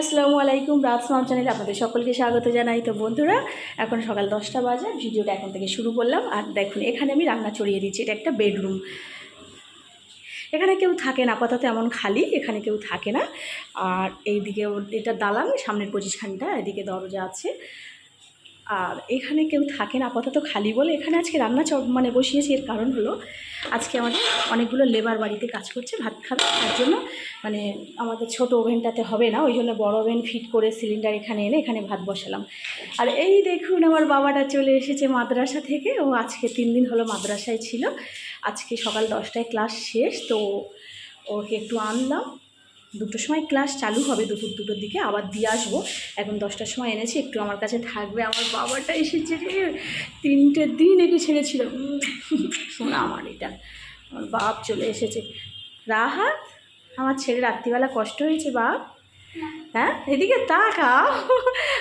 আসসালামু আলাইকুম, রাত স্মার্ট চ্যানেলে আপনাদের সকলকে স্বাগত জানাই। তো বন্ধুরা, এখন সকাল দশটা বাজে, ভিডিওটা এখন থেকে শুরু করলাম। আর দেখুন, এখানে আমি রান্না চড়িয়ে দিচ্ছি, এটা একটা বেডরুম। এখানে কেউ থাকে না, আপাতত এমন খালি, এখানে কেউ থাকে না। আর এইদিকে এটা দালান, সামনের পজিশনটা এদিকে দরজা আছে। আর এখানে কেউ থাকে না আপাতত খালি বলে। এখানে আজকে রান্না চপ মানে বসিয়েছি, এর কারণ হলো আজকে আমাদের অনেকগুলো লেবার বাড়িতে কাজ করছে, ভাত খাবে। তার জন্য মানে আমাদের ছোট ওভেনটাতে হবে না, ওই জন্য বড় ওভেন ফিট করে সিলিন্ডার এখানে এনে এখানে ভাত বসালাম। আর এই দেখুন আমার বাবাটা চলে এসেছে মাদ্রাসা থেকে। ও আজকে তিন দিন হলো মাদ্রাসায় ছিল। আজকে সকাল দশটায় ক্লাস শেষ, তো ওকে একটু আনলাম। দুটোর সময় ক্লাস চালু হবে দুপুর দুটোর দিকে, আবার দিয়ে আসব। এখন দশটার সময় এনেছি, একটু আমার কাছে থাকবে। আমার বাবাটা এসেছে রে তিনটে দিন একে ছেড়েছিল। শোনা আমার এটা। আমার বাপ চলে এসেছে। রাহাত, আমার ছেলে রাত্রিবেলা কষ্ট হয়েছে, বাপ? হ্যাঁ? এদিকে তাকা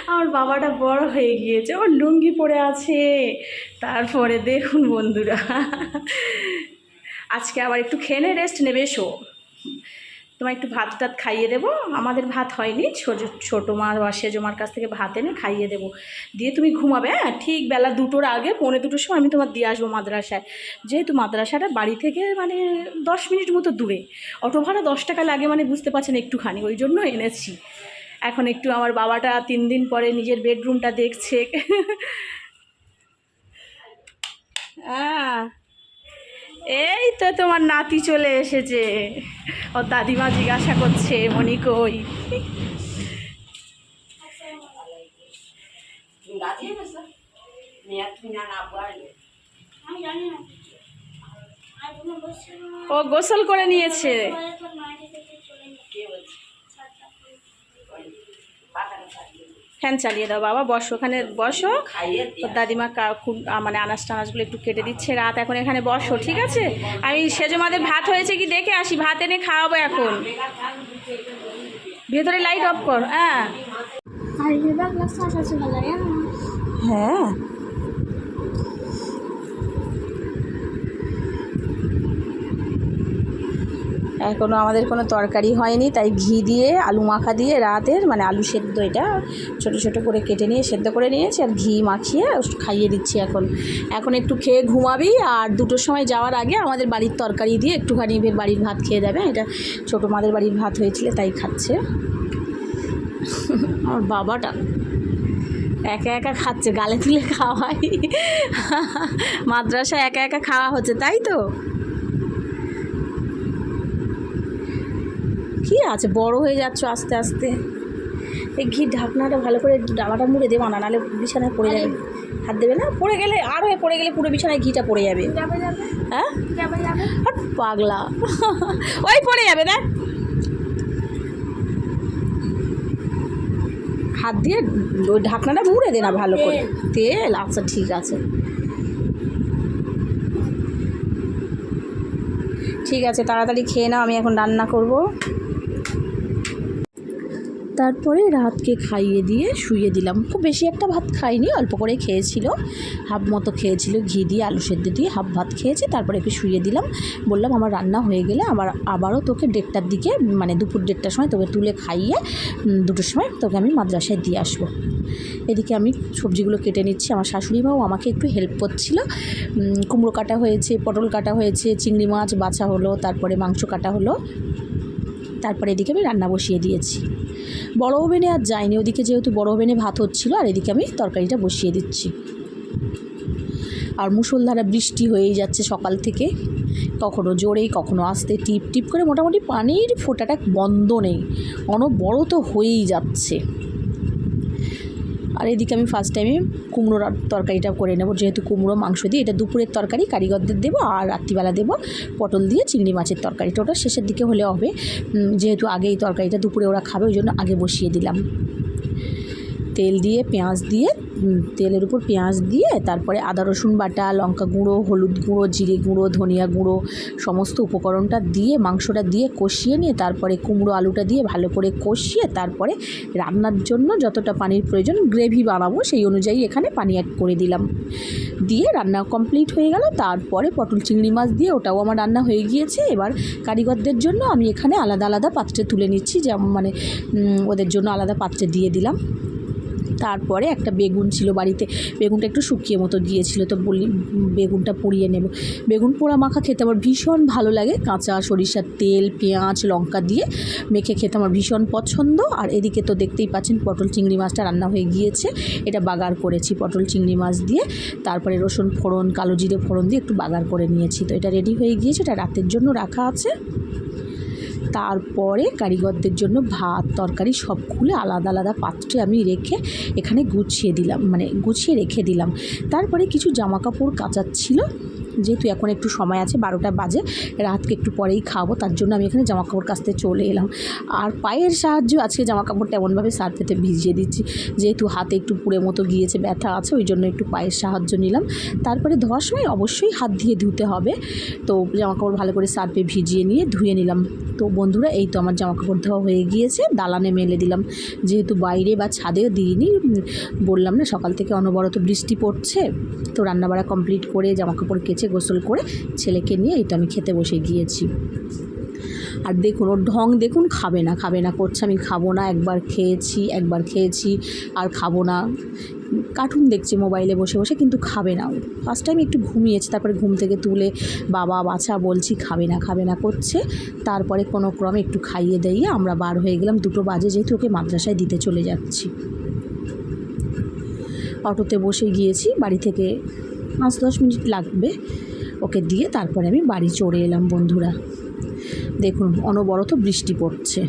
আমার বাবাটা বড় হয়ে গিয়েছে। ওর লুঙ্গি পরে আছে। তারপরে দেখুন বন্ধুরা। আজকে আবার একটু খেলে রেস্ট নেবে, শো। তোমার একটু ভাত টাত খাইয়ে দেবো। আমাদের ভাত হয়নি। ছোট ছোটো মা বা সেজো মার কাছ থেকে ভাত এনে খাইয়ে দেবো। দিয়ে তুমি ঘুমাবে হ্যাঁ? ঠিক বেলা দুটোর আগে পৌনে দুটোর সময় আমি তোমার দিয়ে আসব মাদ্রাসায়। যেহেতু মাদ্রাসাটা বাড়ি থেকে মানে দশ মিনিট মতো দূরে। অটো ভাড়া দশ টাকা লাগে মানে বুঝতে পারছেন একটুখানি ওই জন্য এনেছি। এখন একটু আমার বাবাটা তিন দিন পরে নিজের বেডরুমটা দেখছে। আহ, এই তো তোমার নাতি চলে এসেছে। ওর দাদিমা জিজ্ঞাসা করছে মনি কই? ও গোসল করে নিয়েছে। বলে তোর ফ্যান চালিয়ে দাও বাবা বসো ওখানে বসো। ওর দাদিমা কা- খুব- মানে আনাজ টানাজগুলো একটু কেটে দিচ্ছে রাত এখন এখানে বসো ঠিক আছে? আমি সেজমাদের ভাত হয়েছে কি দেখে আসি ভাত এনে খাওয়াবো এখন। ভেতরে লাইট অফ কর হ্যাঁ। না হ্যাঁ। এখনও আমাদের কোনো তরকারি হয়নি, তাই ঘি দিয়ে, আলু মাখা দিয়ে রাতের মানে আলু সেদ্ধ এটা ছোট ছোট করে কেটে নিয়ে সেদ্ধ করে নিয়েছি আর ঘি মাখিয়ে খাইয়ে দিচ্ছি এখন। এখন একটু খেয়ে ঘুমাবি আর দুটোর সময় যাওয়ার আগে আমাদের বাড়ির তরকারি দিয়ে একটুখানি বাড়ির ভাত খেয়ে যাবে, এটা ছোটো মাদের বাড়ির ভাত হয়েছিল তাই খাচ্ছে। আমার বাবাটা একা একা খাচ্ছে, গালে তুলে খাওয়াই। মাদ্রাসা একা একা খাওয়া হচ্ছে, তাই তো? কি আছে? বড় হয়ে যাচ্ছ আস্তে আস্তে। এই ঘি ঢাকনাটা ভালো করে ডালাটা মুড়ে দেবো না নাহলে বিছানায় পড়ে যাবে। হাত দেবে না? পড়ে গেলে আর হয়ে পড়ে গেলে পুরো বিছানায় ঘিটা পড়ে যাবে। হ্যাঁ? পাগলা। ওই পড়ে যাবে দেখ। হাত দিয়ে ওই ঢাকনাটা মুড়ে দে না ভালো করে। তেল আচ্ছা ঠিক আছে। ঠিক আছে তাড়াতাড়ি খেয়ে নাও আমি এখন রান্না করব। তারপরে রাতকে খাইয়ে দিয়ে শুয়ে দিলাম। খুব বেশি একটা ভাত খাইনি, অল্প করে খেয়েছিল। হাফ মতো খেয়েছিল, ঘি দিয়ে, আলু সেদ্ধ দিয়ে হাফ ভাত খেয়েছে। তারপরে একটু শুয়ে দিলাম। বললাম, আমার রান্না হয়ে গেলে আবার, আবারও তোকে দেড়টার দিকে মানে দুপুর দেড়টার সময় তোকে তুলে খাইয়ে দুটোর সময় তোকে আমি মাদ্রাসায় দিয়ে আসব। এদিকে আমি সবজিগুলো কেটে নিচ্ছি। আমার শাশুড়ি মাও আমাকে একটু হেল্প করছিল। কুমড়ো কাটা হয়েছে, পটল কাটা হয়েছে, চিংড়ি মাছ বাছা হলো, তারপরে মাংস কাটা হলো। তারপরে এদিকে আমি রান্না বসিয়ে দিয়েছি। বড় ওভেনে আর যায়নি ওদিকে যেহেতু বড় ওভেনে ভাত হচ্ছিল, আর এদিকে আমি তরকারিটা বসিয়ে দিচ্ছি। আর মুসলধারা বৃষ্টি হয়েই যাচ্ছে সকাল থেকে। কখনো জোরে কখনো আস্তে, টিপ টিপ করে মোটামুটি পানির ফোটাটা বন্ধ নেই। অনবরত হয়েই যাচ্ছে। আর এদিকে আমি ফার্স্ট টাইমে কুমড়োর তরকারিটা করে নেব। যেহেতু কুমড়ো, মাংস দিয়ে এটা দুপুরের তরকারি, কারিগরদের দেবো আর রাত্রিবেলা দেবো পটল দিয়ে চিংড়ি মাছের তরকারিটা ওটা শেষের দিকে হলে হবে। যেহেতু আগে এই তরকারিটা দুপুরে ওরা খাবে, ওই জন্য আগে বসিয়ে দিলাম। তেল দিয়ে, পেঁয়াজ দিয়ে তেলের উপর পেঁয়াজ দিয়ে, তারপরে আদা, রসুন বাটা, লঙ্কা গুঁড়ো, হলুদ গুঁড়ো, জিরে গুঁড়ো, ধনিয়া গুঁড়ো, সমস্ত উপকরণটা দিয়ে, মাংসটা দিয়ে কষিয়ে নিয়ে, তারপরে কুমড়ো আলুটা দিয়ে ভালো করে কষিয়ে, তারপরে রান্নার জন্য যতটা পানির প্রয়োজন গ্রেভি বানাবো, সেই অনুযায়ী এখানে পানি অ্যাড করে দিলাম। দিয়ে রান্না কমপ্লিট হয়ে গেল, তারপরে পটল চিংড়ি মাছ দিয়ে ওটাও আমার রান্না হয়ে গিয়েছে। এবার কারিগরদের জন্য আমি এখানে আলাদা আলাদা পাত্রে তুলে নিচ্ছি, যেমন মানে ওদের জন্য আলাদা পাত্রে দিয়ে দিলাম। তারপরে একটা বেগুন ছিল বাড়িতে। বেগুনটা একটু শুকিয়ে মতো গিয়েছিল, তো বলি বেগুনটা পুড়িয়ে নেব। বেগুন পোড়া মাখা খেতে আমার ভীষণ ভালো লাগে। কাঁচা সরিষার তেল, পেঁয়াজ, লঙ্কা দিয়ে মেখে খেতে আমার ভীষণ পছন্দ। আর এদিকে তো দেখতেই পাচ্ছেন, পটল চিংড়ি মাছটা রান্না হয়ে গিয়েছে। এটা বাগার করেছি, পটল চিংড়ি মাছ দিয়ে। তারপরে রসুন ফোড়ন, কালো জিরে ফোড়ন দিয়ে একটু বাগার করে নিয়েছি। তো এটা রেডি হয়ে গিয়েছে, এটা রাতের জন্য রাখা আছে। তারপরে কারিগরদের জন্য ভাত, তরকারি সব খুলে আলাদা আলাদা পাত্রে আমি রেখে এখানে গুছিয়ে দিলাম মানে গুছিয়ে রেখে দিলাম। তারপরে কিছু জামাকাপড় কাচার ছিল যেহেতু এখন একটু সময় আছে, বারোটা বাজে, রাতকে একটু পরেই খাব, তার জন্য আমি এখানে জামা কাপড় কাচতে চলে এলাম। আর পায়ের সাহায্য আজকে জামা কাপড়টা এমনভাবে সার্ফেতে ভিজিয়ে দিচ্ছি, যেহেতু হাতে একটু পুড়ে মতো গিয়েছে, ব্যথা আছে, ওই জন্য একটু পায়ের সাহায্য নিলাম। তারপরে ধোয়ার সময় অবশ্যই হাত দিয়ে ধুতে হবে। তো জামা কাপড় ভালো করে সার্ফে ভিজিয়ে নিয়ে ধুয়ে নিলাম। তো বন্ধুরা, এই তো আমার জামা কাপড় ধোয়া হয়ে গিয়েছে, দালানে মেলে দিলাম। যেহেতু বাইরে বা ছাদেও দিইনি, বললাম না, সকাল থেকে অনবরত বৃষ্টি পড়ছে, তো রান্নাবাড়া কমপ্লিট করে জামা কাপড় কেচে গোসল করে ছেলেকে নিয়ে এটা আমি খেতে বসে গিয়েছি। আর দেখুন ওর ঢং দেখুন, খাবে না খাবে না, করছে, আমি খাব না, একবার খেয়েছি একবার খেয়েছি, আর খাব না। কার্টুন দেখছে মোবাইলে বসে বসে, কিন্তু খাবে না ফার্স্ট টাইম একটু ঘুমিয়েছে, তারপরে ঘুম থেকে তুলে বাবা, বাছা, বলছি খাবে না খাবে না, করছে। তারপরে কোনো ক্রমে একটু খাইয়ে দিয়ে আমরা বার হয়ে গেলাম, দুটো বাজে যেহেতু ওকে মাদ্রাসায় দিতে চলে যাচ্ছি। অটোতে বসে গিয়েছি, বাড়ি থেকে পাঁচ দশ মিনিট লাগবে ওকে দিয়ে তারপরে আমি বাড়ি চড়ে এলাম, বন্ধুরা। দেখুন, অনবরত বৃষ্টি পড়ছে।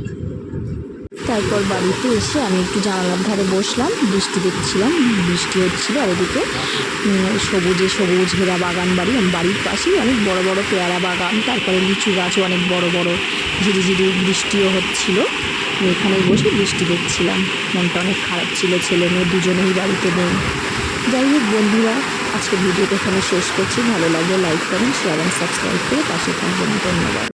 তারপর বাড়িতে এসে আমি একটু জানালার ধারে বসলাম, বৃষ্টি দেখছিলাম, বৃষ্টি হচ্ছিল আর এদিকে সবুজে সবুজ ঘেরা বাগান বাড়ি আমার বাড়ির পাশেই অনেক বড় বড় পেয়ারা বাগান, তারপরে লিচু গাছও অনেক বড় বড়, ঝিরি ঝিরি বৃষ্টিও হচ্ছিল। আমি এখানে বসে বৃষ্টি দেখছিলাম, মনটা অনেক খারাপ ছিল, ছেলে মেয়ে দুজনেই বাড়িতে নেই। যাই হোক, বন্ধুরা আজকে ভিডিওটা এখানে শেষ করছি। ভালো লাগলে লাইক করেন শেয়ার অ্যান্ড সাবস্ক্রাইব করে পাশে থাকবেন। ধন্যবাদ।